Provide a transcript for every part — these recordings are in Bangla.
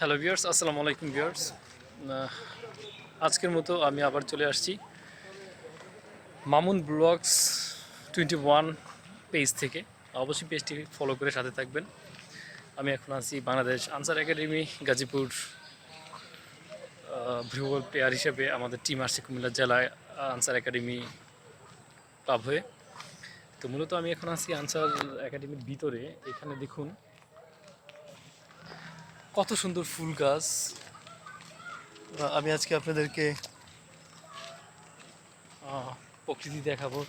হ্যালো ভিউয়ার্স, আসসালামু আলাইকুম ভিউয়ার্স। আজকের মতো আমি আবার চলে আসছি Mamun blogs twenty one page থেকে। অবশ্যই পেজটি ফলো করে সাথে থাকবেন। আমি এখন আছি Bangladesh Ansar academy, Gazipur volleyball player হিসেবে আমাদের টিম আসছে কুমিল্লা জেলায় আনসার একাডেমি ক্লাব হয়ে। তো মূলত আমি এখন আছি আনসার একাডেমির ভিতরে। এখানে দেখুন কত সুন্দর ফুল গাছ। আমি আজকে আপনাদেরকে প্রকৃতি দেখাবো।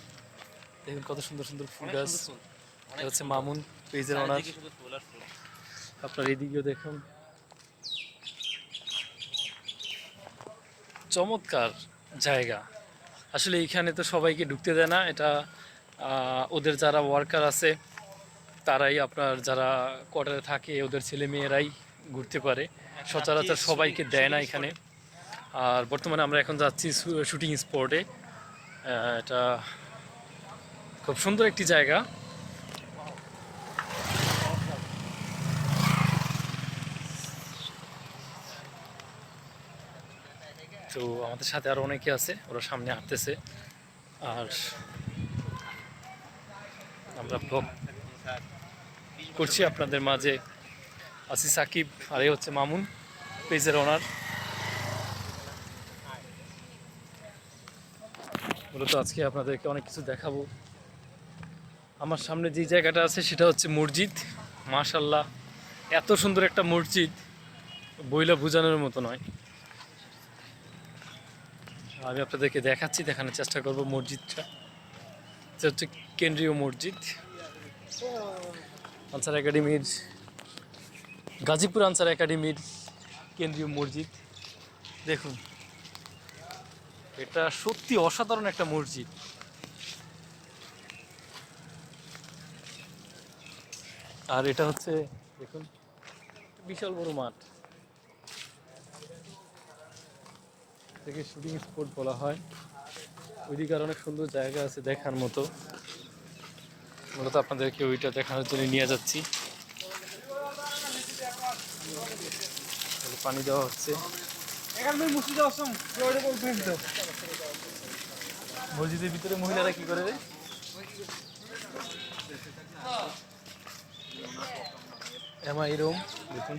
দেখুন কত সুন্দর সুন্দর ফুল গাছ। এটা হচ্ছে মামুন পেজের ওনার। আপনার এদিকেও দেখুন। চমৎকার জায়গা। আসলে এইখানে তো সবাইকে ঢুকতে দেয় না। এটা ওদের যারা ওয়ার্কার আছে তারাই আপনার যারা কোয়ার্টারে থাকে ওদের ছেলে মেয়েরাই ঘুরতে পারে। সচরাচর সবাইকে দেয় না এখানে। আর বর্তমানে আমরা এখন যাচ্ছি শুটিং স্পটে এটা খুব সুন্দর একটি জায়গা। তো আমাদের সাথে আরও অনেকে আছে ওরা সামনে হাঁটতেছে। আর আমরা ব্লগ করছি আপনাদের মাঝে। আছি সাকিব, আর এই হচ্ছে মামুন, পেজের ওনার মূলত আজকে আপনাদেরকে অনেক কিছু দেখাবো। আমার সামনে যে জায়গাটা আছে সেটা হচ্ছে মসজিদ। মাশাল্লাহ এত সুন্দর একটা মসজিদ, বইলা বোঝানোর মতো নয়। আমি আপনাদেরকে দেখাচ্ছি, দেখানোর চেষ্টা করব মসজিদটা। এটা হচ্ছে কেন্দ্রীয় মসজিদ। আনসার একাডেমির গাজীপুর আনসার একাডেমির কেন্দ্রীয় মসজিদ। দেখুন, এটা সত্যি অসাধারণ একটা মসজিদ। আর এটা হচ্ছে, দেখুন, বিশাল বড় মাঠ। থেকে শুটিং স্পট বলা হয়। ওইদিকে আর অনেক সুন্দর জায়গা আছে দেখার মতো। মূলত আপনাদেরকে ওইটা দেখানোর জন্য নিয়ে যাচ্ছি। পানি দেওয়া হচ্ছে। মসজিদের ভিতরে মহিলারা কি করে রে? দেখুন।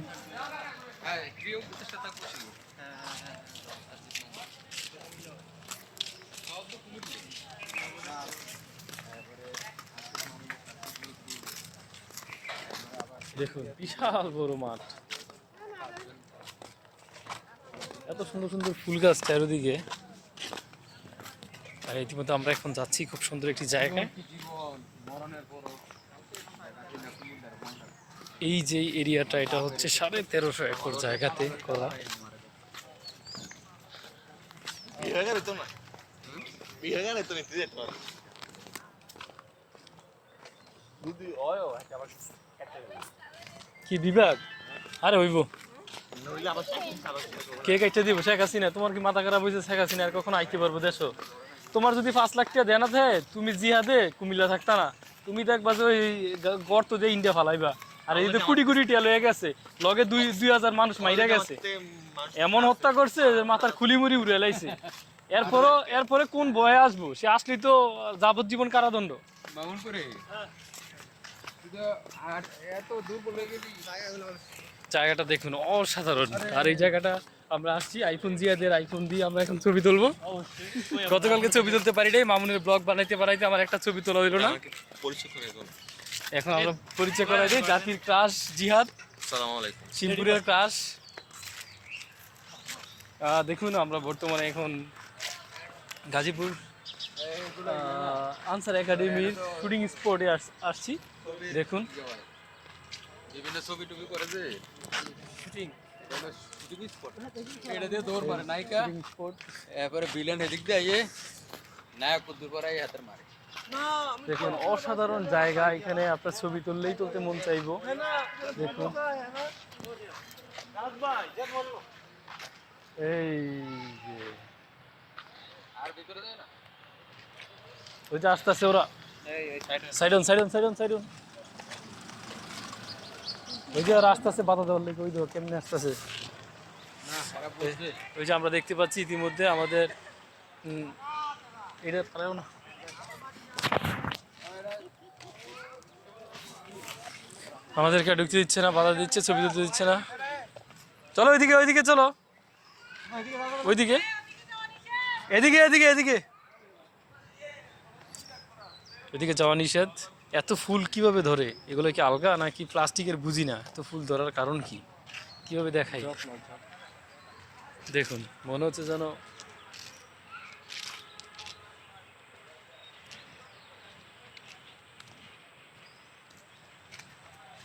দেখুন, বিশাল বড় মাঠ। এত সুন্দর সুন্দর ফুল গাছ চারিদিকে। আর ইতিমধ্যে আমরা এখন যাচ্ছি খুব সুন্দর একটি জায়গায়। এই যে এরিয়াটা, এটা হচ্ছে সাড়ে তেরোশো একর জায়গাতে করা। বিহাগারে তো না বিহাগারে তো নিতে যেতে পারো দুদি অয় একটা আবার কি বিভাগ আরে হইব। কে কাইটা দিব? শেখ হাসিনা। তোমার কি মাথা খারাপ হয়েছে শেখ হাসিনা আর কখনো আইতে পারব দেশো? তোমার যদি পাঁচ লাখ টাকা দেনা থাকে তুমি জিহাদে কুমিল্লা থাকতা না। তুমি দেখবা যে ওই গর্ত দিয়ে ইন্ডিয়া ফালাইবা। আর এই যে কুড়ি কুড়ি টিয়া লয়ে গেছে লগে দুই দুই হাজার মানুষ মাইরা গেছে। এমন হত্যা করছে যে মাথার খুলি মুড়ি উড়ে লাইছে। এরপরও এরপরে কোন বয়ে আসব? সে আসলেই তো যাবজ্জীবন কারাদণ্ড। জায়গাটা দেখুন, অসাধারণ। আর এই জায়গাটা আমরা আসছি আইফোন জিয়াদের আইফোন দিয়ে আমরা এখন ছবি তুলবো। গতকালকে ছবি তুলতে পারি নাই মামুনের ব্লগ বানাইতে পারাইতে আমার একটা ছবি তোলা হইল না। এখন আমরা পরিচয় করাই দিই, জাতির ক্রাশ জিহাদ আলাইকুম ক্রাশ দেখুন, আমরা বর্তমানে এখন গাজীপুর আনসার একাডেমির শুটিং স্পটে আসছি। দেখুন। বিভিন্ন ছবি টুবি করে যে? শুটিং শুটিং এটা দিয়ে দৌড় মারে নায়িকা। এরপরে ভিলেন এদিক দিয়ে আইয়ে নায়ক দূর করে হাতের মারে। দেখুন অসাধারণ জায়গা। এখানে আপনার ছবি তুললেই তুলতে মন চাইব। দেখুন। এই যে। আর ভিতরে যায় না? ওই যে আস্তে আস্তে ওরা সাইডন সাইডন সাইডন সাইডন ওই যে রাস্তা আছে বাধা দেওয়ার লেগে ওই দেখো কেমনে আসতেছে? না ওই যে আমরা দেখতে পাচ্ছি ইতিমধ্যে আমাদের এটা পারেও না। আমাদেরকে ঢুকতে দিচ্ছে না বাধা দিচ্ছে ছবি তুলতে দিচ্ছে না। চলো ওইদিকে ওইদিকে চলো। ওইদিকে? এদিকে এদিকে এদিকে। এদিকে যাওয়া নিষেধ। এত ফুল কীভাবে ধরে? এগুলো কি আলগা নাকি প্লাস্টিকের বুঝি না? এত ফুল ধরার কারণ কি? কীভাবে দেখাই? দেখুন মনে হচ্ছে যেন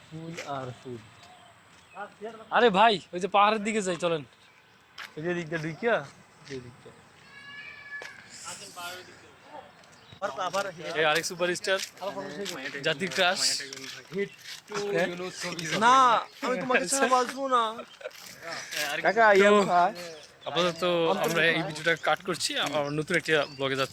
ফুল আর ফুল। আরে ভাই ওই যে পাহাড়ের দিকে যাই চলেন। ওই যে দিকটা ঢুকিয়া? এই দিকটা আরেক সুপারস্টার জাতির ক্রাশ? না আমি তোমাকে ছাড়া বাঁচবো না। কাকা ইয়া আপাতত আমরা এই ভিডিওটা কাট করছি। আবার নতুন একটা ব্লগে যাচ্ছি।